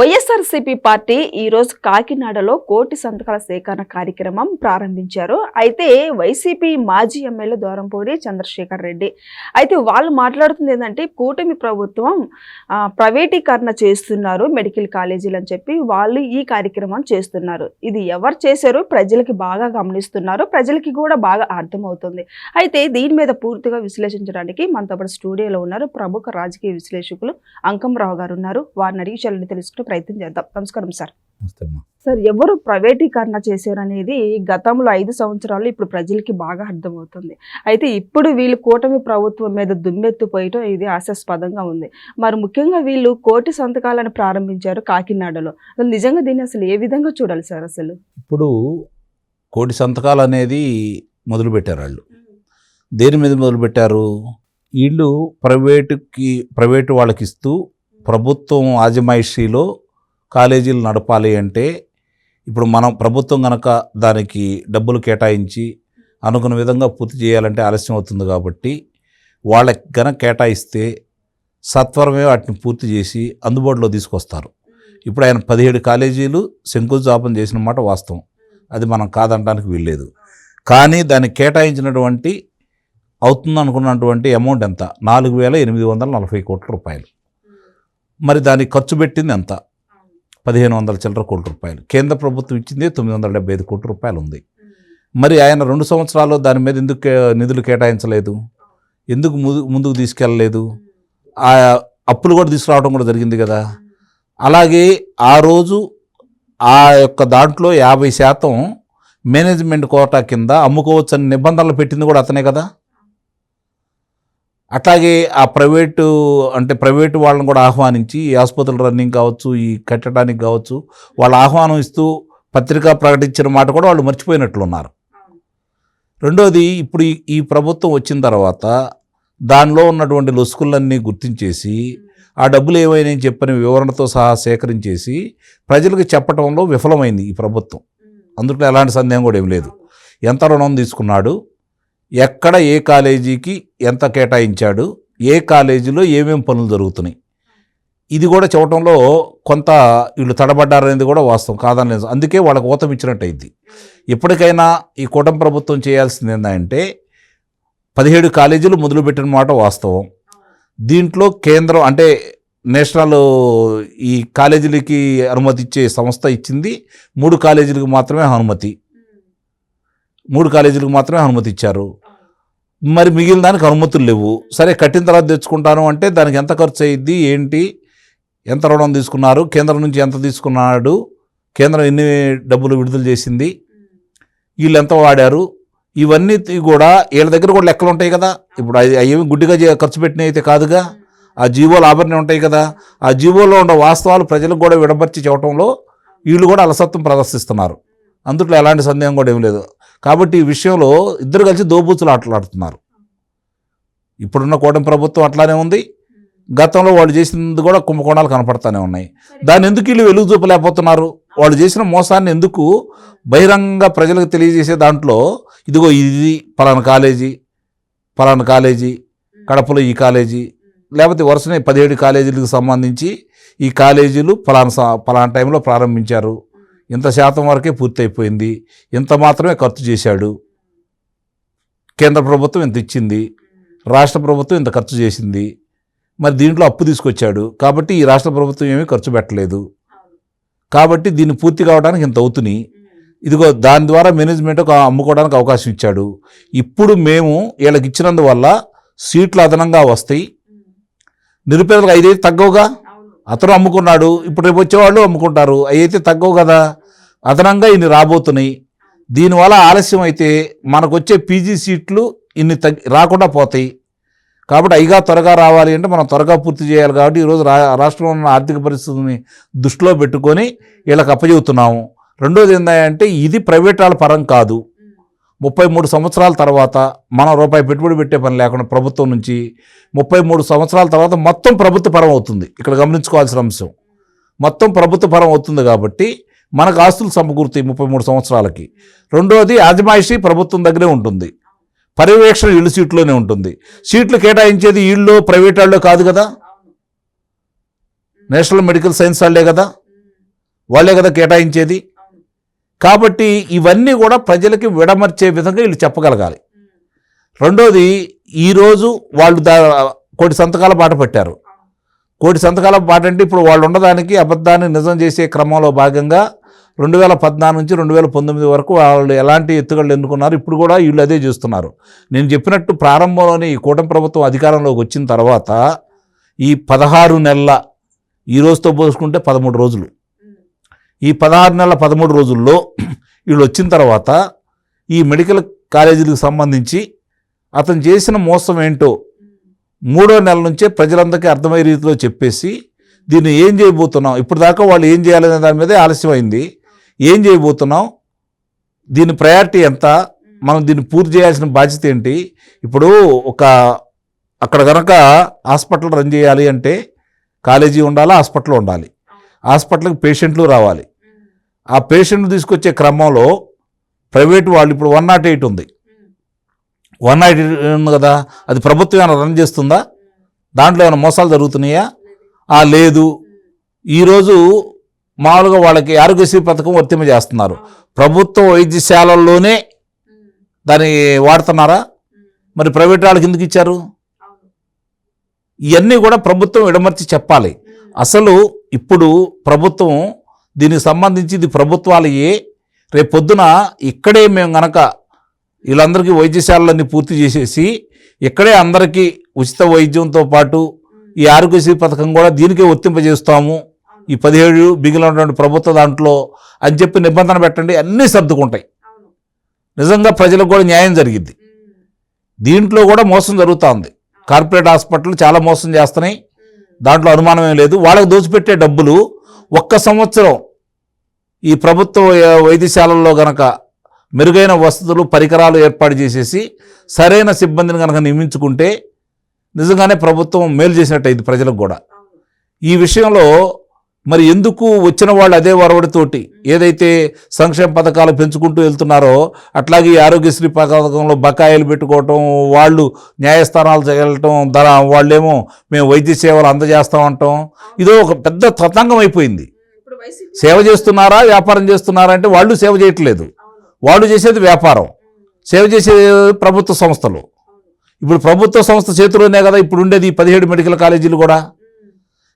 YSRCP party ఈరోజు కాకినాడలో కోటి సంతకాల సేకరణ కార్యక్రమం ప్రారంభించారు. అయితే వైసీపీ మాజీ ఎమ్మెల్యే దూరంపూడి చంద్రశేఖర్ రెడ్డి అయితే వాళ్ళు మాట్లాడుతుంది ఏంటంటే కూటమి ప్రభుత్వం ప్రైవేటీకరణ చేస్తున్నారు మెడికల్ కాలేజీలు అని చెప్పి వాళ్ళు ఈ కార్యక్రమం చేస్తున్నారు. ఇది ఎవరు చేశారు? ప్రజలకి బాగా గమనిస్తున్నారు. ప్రజలకి కూడా బాగా అర్థమవుతుంది. అయితే దీని మీద పూర్తిగా విశ్లేషించడానికి మనతో పాటు స్టూడియోలో ఉన్నారు. ప్రముఖ రాజకీయ విశ్లేషకులు అంకంరావు గారు ఉన్నారు. వారిని అడిగి చల్లని తెలుసుకునే ప్రయత్నం చేద్దాం. నమస్కారం సార్. సార్ ఎవరు ప్రైవేటీకరణ చేశారనేది గతంలో ఐదు సంవత్సరాలు ఇప్పుడు ప్రజలకి బాగా అర్థమవుతుంది. అయితే ఇప్పుడు వీళ్ళు కూటమి ప్రభుత్వం మీద దుమ్మెత్తిపోయటం ఇది ఆశాస్పదంగా ఉంది. మరి ముఖ్యంగా వీళ్ళు కోటి సంతకాలను ప్రారంభించారు కాకినాడలో. అసలు నిజంగా దీన్ని అసలు ఏ విధంగా చూడాలి సార్ అసలు? ఇప్పుడు కోటి సంతకాలు అనేది మొదలుపెట్టారు వాళ్ళు దేని మీద మొదలుపెట్టారు? వీళ్ళు ప్రైవేటుకి ప్రైవేటు వాళ్ళకి ఇస్తూ ప్రభుత్వం ఆజమాయిషీలో కాలేజీలు నడపాలి అంటే ఇప్పుడు మనం ప్రభుత్వం కనుక దానికి డబ్బులు కేటాయించి అనుకున్న విధంగా పూర్తి చేయాలంటే ఆలస్యం అవుతుంది కాబట్టి వాళ్ళకి గనక కేటాయిస్తే సత్వరమే వాటిని పూర్తి చేసి అందుబాటులో తీసుకొస్తారు. ఇప్పుడు ఆయన పదిహేడు కాలేజీలు శంకుస్థాపన చేసిన మాట వాస్తవం. అది మనం కాదనడానికి వీల్లేదు. కానీ దానికి కేటాయించినటువంటి అవుతుంది అనుకున్నటువంటి అమౌంట్ ఎంత? నాలుగు వేల ఎనిమిది వందల నలభై కోట్ల రూపాయలు. మరి దానికి ఖర్చు పెట్టింది ఎంత? పదిహేను వందల చిల్లర కోట్ల రూపాయలు. కేంద్ర ప్రభుత్వం ఇచ్చింది తొమ్మిది వందల డెబ్బై ఐదు కోట్ల రూపాయలు ఉంది. మరి ఆయన రెండు సంవత్సరాల్లో దాని మీద ఎందుకు నిధులు కేటాయించలేదు? ఎందుకు ముందు ముందుకు తీసుకెళ్ళలేదు? ఆ అప్పులు కూడా తీసుకురావడం కూడా జరిగింది కదా. అలాగే ఆ రోజు ఆ యొక్క దాంట్లో యాభై శాతం మేనేజ్మెంట్ కోటా కింద అమ్ముకోవచ్చు అని నిబంధనలు పెట్టింది కూడా అతనే కదా. అట్లాగే ఆ ప్రైవేటు అంటే ప్రైవేటు వాళ్ళని కూడా ఆహ్వానించి ఈ ఆసుపత్రులు రన్నింగ్ కావచ్చు ఈ కట్టడానికి కావచ్చు వాళ్ళు ఆహ్వానం ఇస్తూ పత్రిక ప్రకటించిన మాట కూడా వాళ్ళు మర్చిపోయినట్లు ఉన్నారు రెండోది ఇప్పుడు ఈ ప్రభుత్వం వచ్చిన తర్వాత దానిలో ఉన్నటువంటి లొసుకులన్నీ గుర్తించేసి ఆ డబ్బులు ఏమైనా చెప్పని వివరణతో సహా సేకరించేసి ప్రజలకు చెప్పడంలో విఫలమైంది ఈ ప్రభుత్వం. అందులో ఎలాంటి సందేహం కూడా ఏం లేదు. ఎంత రుణం తీసుకున్నాడు ఎక్కడ ఏ కాలేజీకి ఎంత కేటాయించాడు ఏ కాలేజీలో ఏమేమి పనులు జరుగుతున్నాయి. ఇది కూడా చూడటంలో కొంత వీళ్ళు తడబడ్డారనేది కూడా వాస్తవం కాదని లేదు అందుకే వాళ్ళకు ఊతం ఇచ్చినట్టయింది. ఇప్పటికైనా ఎప్పటికైనా ఈ కూటమి ప్రభుత్వం చేయాల్సింది ఏంటంటే పదిహేడు కాలేజీలు మొదలుపెట్టిన మాట వాస్తవం. దీంట్లో కేంద్రం అంటే నేషనల్ ఈ కాలేజీలకి అనుమతి ఇచ్చే సంస్థ ఇచ్చింది మూడు కాలేజీలకు మాత్రమే అనుమతి. మూడు కాలేజీలకు మాత్రమే అనుమతి ఇచ్చారు. మరి మిగిలిన దానికి అనుమతులు లేవు. సరే కట్టిన తర్వాత తెచ్చుకుంటాను అంటే దానికి ఎంత ఖర్చు అయ్యిద్ది? ఏంటి? ఎంత రుణం తీసుకున్నారు? కేంద్రం నుంచి ఎంత తీసుకున్నాడు? కేంద్రం ఎన్ని డబ్బులు విడుదల చేసింది? వీళ్ళు ఎంత వాడారు? ఇవన్నీ కూడా వీళ్ళ దగ్గర కూడా లెక్కలు ఉంటాయి కదా. ఇప్పుడు అవి గుడ్డిగా ఖర్చు పెట్టినవి అయితే కాదుగా. ఆ జీవోలు ఆభరణం ఉంటాయి కదా. ఆ జీవోలో ఉన్న వాస్తవాలు ప్రజలకు కూడా విడపరిచి చెప్పడంలో వీళ్ళు కూడా అలసత్వం ప్రదర్శిస్తున్నారు. అందుట్లో ఎలాంటి సందేహం కూడా ఏం లేదు. కాబట్టి ఈ విషయంలో ఇద్దరు కలిసి దోబూచులు ఆటలాడుతున్నారు. ఇప్పుడున్న కూటమి ప్రభుత్వం అట్లానే ఉంది. గతంలో వాళ్ళు చేసినది కూడా కుంభకోణాలు కనపడతానే ఉన్నాయి. దాన్ని ఎందుకు వీళ్ళు వెలుగు చూపలేకపోతున్నారు? వాళ్ళు చేసిన మోసాన్ని ఎందుకు బహిరంగ ప్రజలకు తెలియజేసే దాంట్లో ఇదిగో ఇది పలానా కాలేజీ పలానా కాలేజీ కడపలో ఈ కాలేజీ లేకపోతే వరుసనే పదిహేడు కాలేజీలకు సంబంధించి ఈ కాలేజీలు పలానా స- పలానా టైంలో ప్రారంభించారు. ఇంత శాతం వరకే పూర్తయిపోయింది. ఇంత మాత్రమే ఖర్చు చేశాడు. కేంద్ర ప్రభుత్వం ఇంత ఇచ్చింది. రాష్ట్ర ప్రభుత్వం ఇంత ఖర్చు చేసింది. మరి దీంట్లో అప్పు తీసుకొచ్చాడు. కాబట్టి ఈ రాష్ట్ర ప్రభుత్వం ఏమీ ఖర్చు పెట్టలేదు. కాబట్టి దీన్ని పూర్తి కావడానికి ఇంత అవుతున్నాయి. ఇదిగో దాని ద్వారా మేనేజ్మెంట్ ఒక అమ్ముకోవడానికి అవకాశం ఇచ్చాడు. ఇప్పుడు మేము వీళ్ళకి ఇచ్చినందువల్ల సీట్లు అదనంగా వస్తాయి. నిరుపేదలకు ఐదైతే తగ్గవుగా? అతను అమ్ముకున్నాడు. ఇప్పుడు రేపు వచ్చేవాళ్ళు అమ్ముకుంటారు. అవి అయితే తగ్గవు కదా? అదనంగా ఇన్ని రాబోతున్నాయి. దీనివల్ల ఆలస్యం అయితే మనకు వచ్చే పీజీ సీట్లు ఇన్ని తగ్గి రాకుండా పోతాయి. కాబట్టి అయిగా త్వరగా రావాలి అంటే మనం త్వరగా పూర్తి చేయాలి కాబట్టి ఈరోజు రా రాష్ట్రంలో ఉన్న ఆర్థిక పరిస్థితిని దృష్టిలో పెట్టుకొని వీళ్ళకి అప్పచెబుతున్నాము. రెండోది ఏంటంటే ఇది ప్రైవేట్ వాళ్ళ పరం కాదు. ముప్పై మూడు సంవత్సరాల తర్వాత మనం రూపాయి పెట్టుబడి పెట్టే పని లేకుండా ప్రభుత్వం నుంచి ముప్పై మూడు సంవత్సరాల తర్వాత మొత్తం ప్రభుత్వ పరం అవుతుంది. ఇక్కడ గమనించుకోవాల్సిన అంశం. మొత్తం ప్రభుత్వ పరం అవుతుంది కాబట్టి మనకు ఆస్తులు సమకూరుతాయి ముప్పై మూడు సంవత్సరాలకి. రెండోది ఆజమాయిషీ ప్రభుత్వం దగ్గరే ఉంటుంది. పర్యవేక్షణ ఇళ్ళు సీట్లోనే ఉంటుంది. సీట్లు కేటాయించేది ఇళ్ళు ప్రైవేట్ వాళ్ళు కాదు కదా? నేషనల్ మెడికల్ సైన్స్ వాళ్ళే కదా? వాళ్ళే కదా కేటాయించేది? కాబట్టి ఇవన్నీ కూడా ప్రజలకి విడమర్చే విధంగా వీళ్ళు చెప్పగలగాలి. రెండోది ఈరోజు వాళ్ళు దా కోటి సంతకాల బాట పట్టారు. కోటి సంతకాల బాట అంటే ఇప్పుడు వాళ్ళు ఉండడానికి అబద్ధాన్ని నిజం చేసే క్రమంలో భాగంగా రెండు వేల పద్నాలుగు నుంచి రెండు వేల పంతొమ్మిది వరకు వాళ్ళు ఎలాంటి ఎత్తుగడలు ఎన్నుకున్నారు ఇప్పుడు కూడా వీళ్ళు అదే చేస్తున్నారు. నేను చెప్పినట్టు ప్రారంభంలోనే ఈ కూటమి ప్రభుత్వం అధికారంలోకి వచ్చిన తర్వాత ఈ పదహారు నెలల ఈ రోజుతో పోసుకుంటే పదమూడు రోజులు. ఈ పదహారు నెలల పదమూడు రోజుల్లో వీళ్ళు వచ్చిన తర్వాత ఈ మెడికల్ కాలేజీలకు సంబంధించి అతను చేసిన మోసం ఏంటో మూడో నెల నుంచే ప్రజలందరికీ అర్థమయ్యే రీతిలో చెప్పేసి దీన్ని ఏం చేయబోతున్నాం? ఇప్పుడు దాకా వాళ్ళు ఏం చేయాలనే దాని మీదే ఆలస్యమైంది. ఏం చేయబోతున్నాం? దీని ప్రయారిటీ ఎంత? మనం దీన్ని పూర్తి చేయాల్సిన బాధ్యత ఏంటి? ఇప్పుడు ఒక అక్కడ కనుక హాస్పిటల్ రన్ చేయాలి అంటే కాలేజీ ఉండాలి? హాస్పిటల్ ఉండాలి. హాస్పిటల్కి పేషెంట్లు రావాలి. ఆ పేషెంట్ తీసుకొచ్చే క్రమంలో ప్రైవేట్ వాళ్ళు ఇప్పుడు వన్ నాట్ ఎయిట్ ఉంది. వన్ నాట్ ఎయిట్ ఉంది కదా? అది ప్రభుత్వం ఏమైనా రన్ చేస్తుందా? దాంట్లో ఏమైనా మోసాలు జరుగుతున్నాయా? ఆ లేదు. ఈరోజు మామూలుగా వాళ్ళకి ఆరోగ్యశ్రీ పథకం వర్తింపజేస్తున్నారు ప్రభుత్వ వైద్యశాలల్లోనే దాన్ని వాడుతున్నారా? మరి ప్రైవేట్ వాళ్ళకి ఎందుకు ఇచ్చారు? ఇవన్నీ కూడా ప్రభుత్వం విడమర్చి చెప్పాలి. అసలు ఇప్పుడు ప్రభుత్వం దీనికి సంబంధించి ఇది ప్రభుత్వాలయే. రేపు పొద్దున ఇక్కడే మేము గనక వీళ్ళందరికీ వైద్యశాలలన్నీ పూర్తి చేసేసి ఇక్కడే అందరికీ ఉచిత వైద్యంతో పాటు ఈ ఆరోగ్యశ్రీ పథకం కూడా దీనికే వర్తింపజేస్తాము. ఈ పదిహేడు మిగిలినటువంటి ప్రభుత్వ దాంట్లో అని చెప్పి నిబంధన పెట్టండి అన్నీ సర్దుకుంటాయి. నిజంగా ప్రజలకు కూడా న్యాయం జరిగిద్ది. దీంట్లో కూడా మోసం జరుగుతూ ఉంది కార్పొరేట్ హాస్పిటల్ చాలా మోసం చేస్తున్నాయి. దాంట్లో అనుమానం ఏం లేదు. వాళ్ళకి దోచిపెట్టే డబ్బులు ఒక్క సంవత్సరం ఈ ప్రభుత్వ వైద్యశాలల్లో గనక మెరుగైన వసతులు పరికరాలు ఏర్పాటు చేసేసి సరైన సిబ్బందిని కనుక నియమించుకుంటే నిజంగానే ప్రభుత్వం మేలు చేసినట్టు అయింది ప్రజలకు కూడా. ఈ విషయంలో మరి ఎందుకు వచ్చిన వాళ్ళు అదే వరవడితోటి ఏదైతే సంక్షేమ పథకాలు పెంచుకుంటూ వెళ్తున్నారో అట్లాగే ఆరోగ్యశ్రీ పథకంలో బకాయిలు పెట్టుకోవటం వాళ్ళు న్యాయస్థానాలు చేయటం ధర వాళ్ళేమో మేము వైద్య సేవలు అందజేస్తామంటాం ఇదో ఒక పెద్ద తతంగం అయిపోయింది. సేవ చేస్తున్నారా వ్యాపారం చేస్తున్నారా అంటే వాళ్ళు సేవ చేయట్లేదు. వాళ్ళు చేసేది వ్యాపారం. సేవ చేసేది ప్రభుత్వ సంస్థలు. ఇప్పుడు ప్రభుత్వ సంస్థ చేతిలోనే కదా ఇప్పుడు ఉండేది ఈ పదిహేడు మెడికల్ కాలేజీలు కూడా.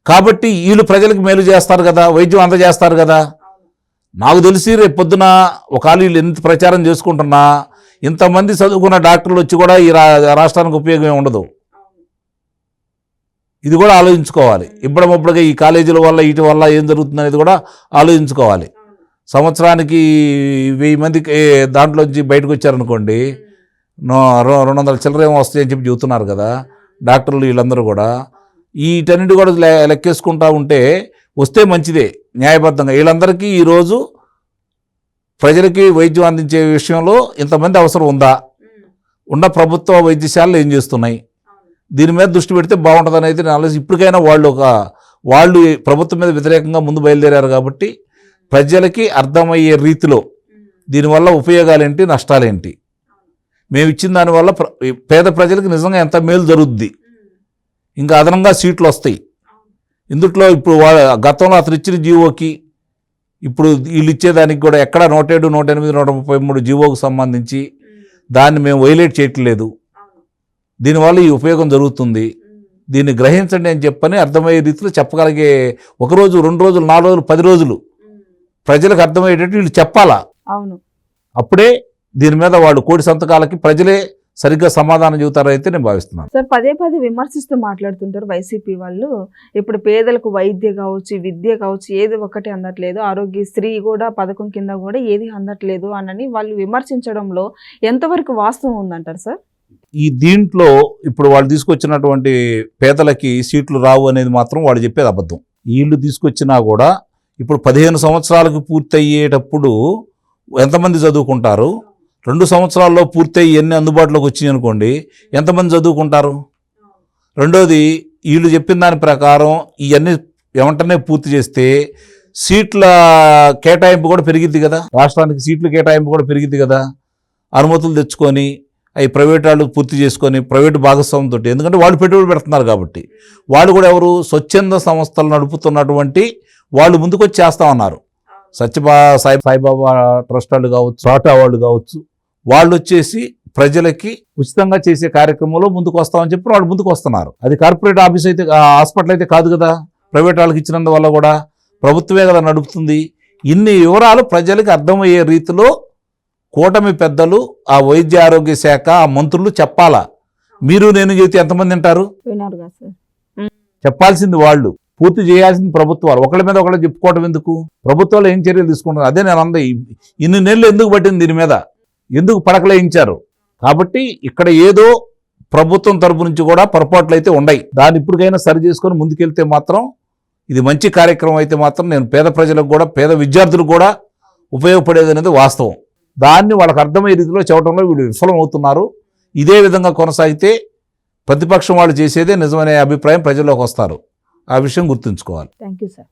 కాబట్టి వీళ్ళు ప్రజలకు మేలు చేస్తారు కదా వైద్యం అందజేస్తారు కదా. నాకు తెలిసి రేపు పొద్దున ఒకవేళ వీళ్ళు ఎంత ప్రచారం చేసుకుంటున్నా ఇంతమంది చదువుకున్న డాక్టర్లు వచ్చి కూడా ఈ రా- రాష్ట్రానికి ఉపయోగమే ఉండదు. ఇది కూడా ఆలోచించుకోవాలి. ఇప్పటికప్పుడుగా ఈ కాలేజీల వల్ల వీటి వల్ల ఏం జరుగుతుంది అనేది కూడా ఆలోచించుకోవాలి. సంవత్సరానికి వెయ్యి మందికి దాంట్లోంచి బయటకు వచ్చారనుకోండి రెండు వందల చిల్లర ఏమో వస్తాయని చెప్పి చెబుతున్నారు కదా డాక్టర్లు వీళ్ళందరూ కూడా. వీటన్నిటి కూడా లెక్కేసుకుంటా ఉంటే వస్తే మంచిదే న్యాయబద్ధంగా. వీళ్ళందరికీ ఈరోజు ప్రజలకి వైద్యం అందించే విషయంలో ఇంతమంది అవసరం ఉందా? ఉన్న ప్రభుత్వ వైద్యశాలలు ఏం చేస్తున్నాయి? దీని మీద దృష్టి పెడితే బాగుంటుంది అనేది నా ఆలోచన. ఇప్పటికైనా వాళ్ళు ఒక వాళ్ళు ప్రభుత్వం మీద వ్యతిరేకంగా ముందు బయలుదేరారు కాబట్టి ప్రజలకి అర్థమయ్యే రీతిలో దీనివల్ల ఉపయోగాలేంటి నష్టాలేంటి? మేము ఇచ్చిన దానివల్ల పేద ప్రజలకు నిజంగా ఎంత మేలు జరుగుద్ది? ఇంకా అదనంగా సీట్లు వస్తాయి. ఇందుట్లో ఇప్పుడు వా- గతంలో అతను ఇచ్చిన జీవోకి ఇప్పుడు వీళ్ళు ఇచ్చేదానికి కూడా ఎక్కడ నూట ఏడు నూట ఎనిమిది నూట ముప్పై మూడు జీవోకు సంబంధించి దాన్ని మేము వైలేట్ చేయట్లేదు. దీనివల్ల ఈ ఉపయోగం జరుగుతుంది. దీన్ని గ్రహించండి అని చెప్పని అర్థమయ్యే రీతిలో చెప్పగలిగే ఒక రోజు రెండు రోజులు నాలుగు రోజులు పది రోజులు ప్రజలకు అర్థమయ్యేటట్టు వీళ్ళు చెప్పాలా? అవును. అప్పుడే దీని మీద వాళ్ళు కోటి సంతకాలకి ప్రజలే సరిగ్గా సమాధానం చెబుతారైతే నేను భావిస్తున్నాను. సార్ పదే పదే విమర్శిస్తూ మాట్లాడుతుంటారు వైసీపీ వాళ్ళు. ఇప్పుడు పేదలకు వైద్య కావచ్చు విద్య కావచ్చు ఏది ఒక్కటి అందట్లేదు. ఆరోగ్యశ్రీ కూడా పథకం కింద కూడా ఏది అందట్లేదు అనని వాళ్ళు విమర్శించడంలో ఎంతవరకు వాస్తవం ఉందంటారు సార్? ఈ దీంట్లో ఇప్పుడు వాళ్ళు తీసుకొచ్చినటువంటి పేదలకి సీట్లు రావు అనేది మాత్రం వాళ్ళు చెప్పేది అబద్ధం. వీళ్ళు తీసుకొచ్చినా కూడా ఇప్పుడు పదిహేను సంవత్సరాలకు పూర్తయ్యేటప్పుడు ఎంతమంది చదువుకుంటారు? రెండు సంవత్సరాల్లో పూర్తయి ఇవన్నీ అందుబాటులోకి వచ్చినాయి అనుకోండి ఎంతమంది చదువుకుంటారు? రెండోది వీళ్ళు చెప్పిన దాని ప్రకారం ఇవన్నీ వెంటనే పూర్తి చేస్తే సీట్ల కేటాయింపు కూడా పెరిగిద్ది కదా. రాష్ట్రానికి సీట్ల కేటాయింపు కూడా పెరిగిద్ది కదా. అనుమతులు తెచ్చుకొని అవి ప్రైవేట్ వాళ్ళు పూర్తి చేసుకొని ప్రైవేట్ భాగస్వామ్యంతో ఎందుకంటే వాళ్ళు పెట్టుబడి పెడుతున్నారు కాబట్టి. వాళ్ళు కూడా ఎవరు స్వచ్ఛంద సంస్థలు నడుపుతున్నటువంటి వాళ్ళు ముందుకొచ్చి చేస్తా ఉన్నారు. సత్యబా సాయి సాయిబాబా ట్రస్ట్ వాళ్ళు కావచ్చు టాటా వాళ్ళు కావచ్చు. వాళ్ళు వచ్చేసి ప్రజలకి ఉచితంగా చేసే కార్యక్రమంలో ముందుకు వస్తామని చెప్పి వాళ్ళు ముందుకు వస్తున్నారు అది కార్పొరేట్ ఆఫీస్ అయితే హాస్పిటల్ అయితే కాదు కదా? ప్రైవేట్ వాళ్ళకి ఇచ్చినందువల్ల కూడా ప్రభుత్వమే కదా నడుపుతుంది. ఇన్ని వివరాలు ప్రజలకు అర్థమయ్యే రీతిలో కూటమి పెద్దలు ఆ వైద్య ఆరోగ్య శాఖ ఆ మంత్రులు చెప్పాలా? మీరు నేను చెబితే ఎంతమంది వింటారు? సార్. చెప్పాల్సింది వాళ్ళు. పూర్తి చేయాల్సింది ప్రభుత్వాలు. ఒకళ్ళ మీద ఒకళ్ళు చెప్పుకోవడం ఎందుకు? ప్రభుత్వాలు ఏం చర్యలు తీసుకుంటున్నారు? అదే నేను అంద. ఇన్ని నెలలు ఎందుకు పట్టింది దీని మీద? ఎందుకు పడకలేయించారు? కాబట్టి ఇక్కడ ఏదో ప్రభుత్వం తరపు నుంచి కూడా పొరపాట్లు అయితే ఉన్నాయి దాన్ని ఇప్పటికైనా సరి చేసుకొని ముందుకెళ్తే మాత్రం ఇది మంచి కార్యక్రమం అయితే మాత్రం నేను పేద ప్రజలకు కూడా పేద విద్యార్థులకు కూడా ఉపయోగపడేది అనేది వాస్తవం. దాన్ని వాళ్ళకి అర్థమయ్యే రీతిలో చెప్పడంలో వీళ్ళు విఫలమవుతున్నారు. ఇదే విధంగా కొనసాగితే ప్రతిపక్షం వాళ్ళు చేసేదే నిజమనే అభిప్రాయం ప్రజల్లోకి వస్తారు. ఆ విషయం గుర్తుంచుకోవాలి. Thank sir